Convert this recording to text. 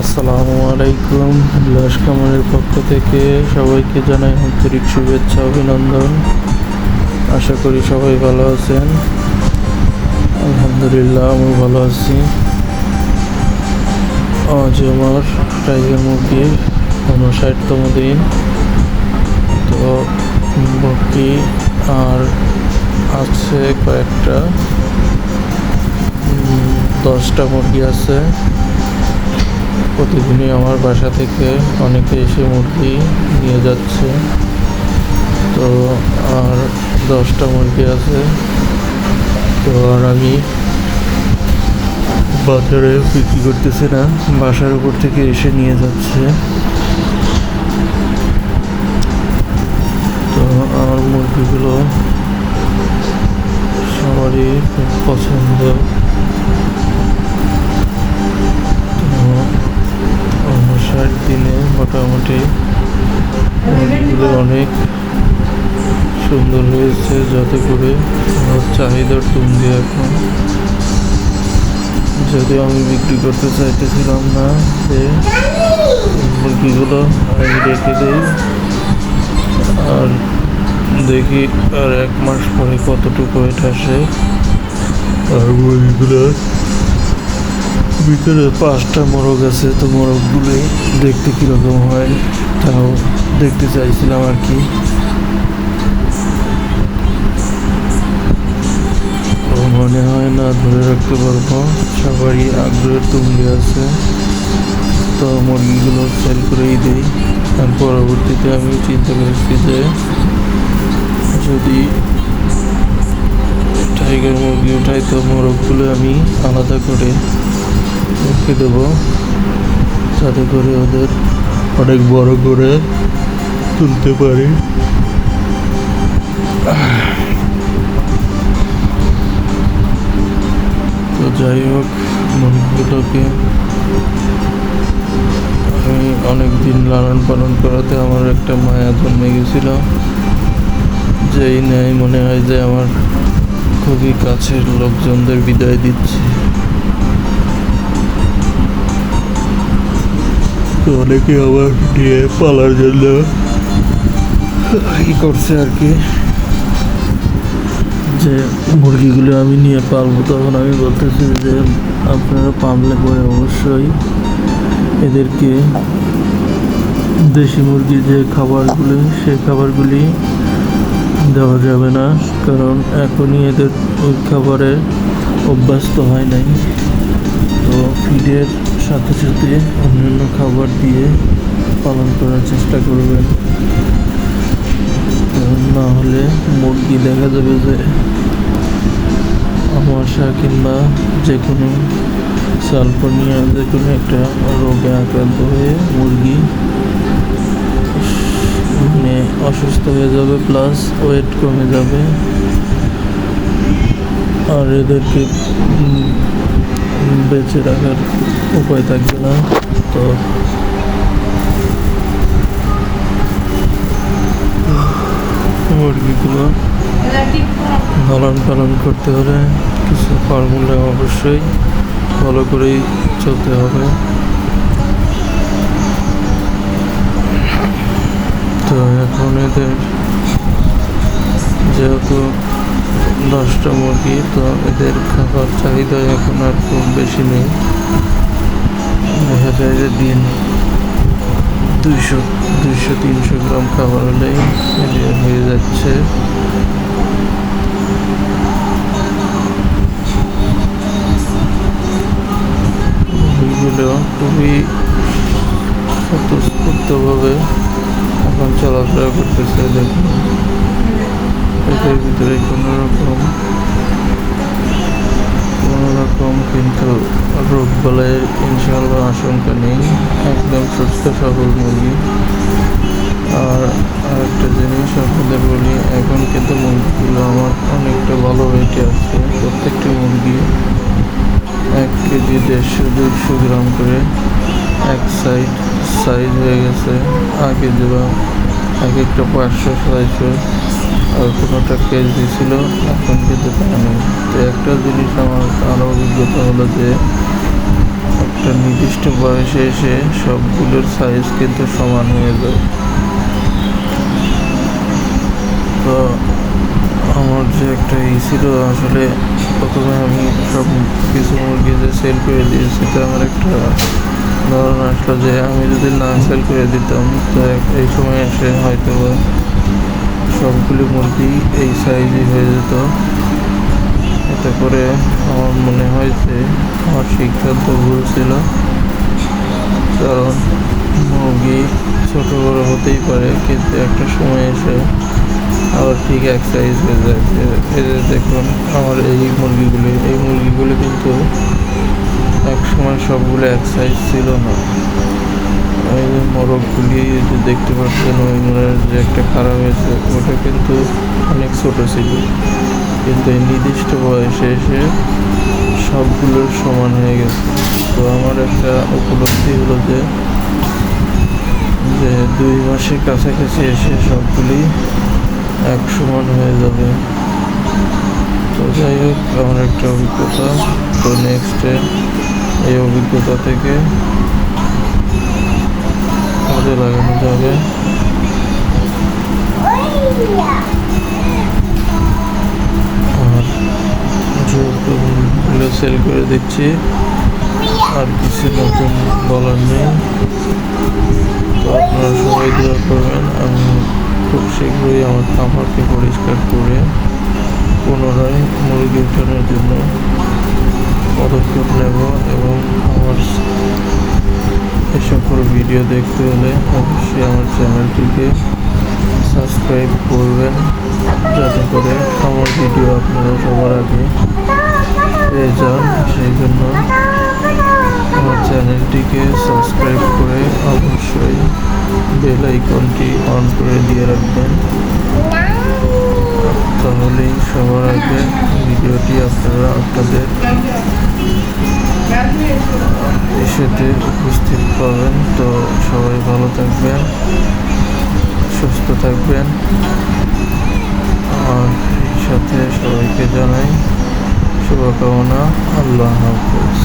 আসসালামু আলাইকুম। বিলাস কামারের পক্ষ থেকে সবাইকে জানাই আন্তরিক শুভেচ্ছা, অভিনন্দন। আশা করি সবাই ভালো আছেন। আলহামদুলিল্লাহ আমি ভালো আছি। আজ আমার টাইগার মুরগির উনষাটতম দিন। তো মুরগি আর আছে কয়েকটা। দশটা মুরগি আছে। প্রতিদিনই আমার বাসা থেকে অনেকে এসে মুরগি নিয়ে যাচ্ছে। তো আর দশটা মুরগি আছে। তো আর আমি বাজারে বিক্রি করতেছি না, বাসার উপর থেকে এসে নিয়ে যাচ্ছে। তো আমার মুরগিগুলো সবারই পছন্দ। সুন্দর হয়েছে যাতে করে আমার চাহিদার তুঙ্গে এখন। যদিও আমি বিক্রি করতে চাইতেছিলাম না, যে মুরগিগুলো আমি রেখে দিই, আর দেখি আর এক মাস পরে কতটুকু ওয়েট আসে। আর মুরগিগুলো ভিতরে পাঁচটা মোরগ আছে, তো মোরগগুলোই দেখতে কীরকম হয়, তাও দেখতে চাইছিলাম আর কি। না ধরে রাখতে পারব। সবারই আগ্রহের তুঙ্গে আছে। তো মুরগিগুলো সেল করেই দিই। আর পরবর্তীতে আমি চিন্তা করেছি যে যদি টাইগার মুরগি উঠাই, তো মোরগগুলো আমি আলাদা করে রেখে দেবো। যাতে করে ওদের অনেক বড় করে তুলতে পারি। যাই হোক মুরগিগুলোকে আমি অনেক দিন লালন পালন করাতে আমার একটা মায়া জন্মে গেছিল। যেই নেয় মনে হয় যে আমার খুবই কাছের লোকজনদের বিদায় দিচ্ছি। তো অনেকে আবার নিয়ে পালার জন্য ই করছে আর কি। যে মুরগিগুলো আমি নিয়ে পালবো। তখন আমি বলতেছি যে, আপনারা পাললে পরে অবশ্যই এদেরকে দেশি মুরগির যে খাবারগুলি সেই খাবারগুলি দেওয়া যাবে না। কারণ এখনই এদের ওই খাবারে অভ্যস্ত হয় নাই। তো ফিডের সাথে সাথে অন্যান্য খাবার দিয়ে পালন করার চেষ্টা করবেন। না হলে মুরগি দেখা যাবে যে আমাশা কিংবা যে কোনো সালফোনিয়া, যে কোনো একটা রোগে আক্রান্ত হয়ে মুরগি মানে অসুস্থ হয়ে যাবে প্লাস ওয়েট কমে যাবে। আর এদেরকে বেঁচে রাখার উপায় থাকবে না। তো, মুরগিগুলো লালন পালন করতে হলে কিছু ফর্মুলা অবশ্যই ভালো করেই চলতে হবে। তো এখন এদের যেহেতু দশটা মুরগি, তো এদের খাবার চাহিদা এখন আর খুব বেশি নেই। দেখা যায় যে দিন দুইশো দুইশো, তিনশো গ্রাম খাবার হলেই হয়ে যাচ্ছে। মুরগিগুলো খুবই স্বতঃস্ফূর্তভাবে এখন চলাফেরা করতেছে, দেখুন। এদের ভিতরে কোনো রকম কোনো রকম কিন্তু রোগ বলায় ইনশাল্লাহ আশঙ্কা নেই। একদম সুস্থ, সবল মুরগি। আর আরেকটা জিনিস আপনাদের বলি, এখন কিন্তু মুরগিগুলো আমার অনেকটা ভালো ওয়েটে আছে। প্রত্যেকটি মুরগি কেজি দেড়শো দুইশো গ্রাম করে এক সাইড সাইজ হয়ে গেছে। আগে যেবা এক একটা পাঁচশো ছয়শো আর কোনোটা কেজি ছিল এখন কিন্তু তা নেই। তো একটা জিনিস আমার আরও অভিজ্ঞতা হলো যে, একটা একটা নির্দিষ্ট বয়সে এসে সবগুলোর সাইজ কিন্তু সমান হয়ে যায়। তো আমার যে একটা ই ছিল, আসলে প্রথমে আমি সব কিছু মুরগি যে সেল করে দিয়েছি। তো আমার একটা ধারণা আসলো যে আমি যদি না সেল করে দিতাম, তো এই সময় এসে হয়তো সবগুলি মুরগি এই সাইজই হয়ে যেত। এতে করে আমার মনে হয় যে আমার সিদ্ধান্ত ভুল ছিল। কারণ মুরগি ছোট বড় হতেই পারে, কিন্তু একটা সময় এসে আবার ঠিক এক সাইজ হয়ে যায় দেখুন আমার এই মুরগিগুলি। এই মুরগিগুলি কিন্তু এক সময় সবগুলো এক সাইজ ছিল না। এই মোরগগুলি যে দেখতে পাচ্ছেন ওইগুলোর যে একটা খারাপ হয়েছে, ওটা কিন্তু অনেক ছোট ছিল। কিন্তু এই নির্দিষ্ট বয়সে এসে সবগুলোর সমান হয়ে গেছে। তো আমার একটা উপলব্ধি হলো যে দুই মাসের কাছাকাছি এসে সবগুলি এক হয়ে যাবে? তো যাই হোক, আমার একটা অভিজ্ঞতা। তো নেক্সটে এই অভিজ্ঞতা থেকে কাজে লাগানো যাবে। আর সেল করে দিচ্ছি। আর কিছু নতুন বলার নেই। তো আপনারা সবাই দোয়া খুব শীঘ্রই আমার খামারকে পরিষ্কার করে পুনরায় মুরগি উঠানোর জন্য পদক্ষেপ নেব এবং আমার এ সকল ভিডিও দেখতে হলে অবশ্যই আমার চ্যানেলটিকে সাবস্ক্রাইব করবেন। যাতে করে আমার ভিডিও আপনারা সবার আগে পেয়ে যান। সেই জন্য আমার চ্যানেলটিকে সাবস্ক্রাইব করে অবশ্যই বেল আইকনটি অন করে দিয়ে রাখবেন? তাহলেই সবার আগে ভিডিওটি আপনারা, আপনাদের এসেতে উপস্থিত পাবেন। তো সবাই ভালো থাকবেন, সুস্থ থাকবেন। আর এই সাথে সবাইকে জানাই শুভকামনা। আল্লাহ হাফেজ।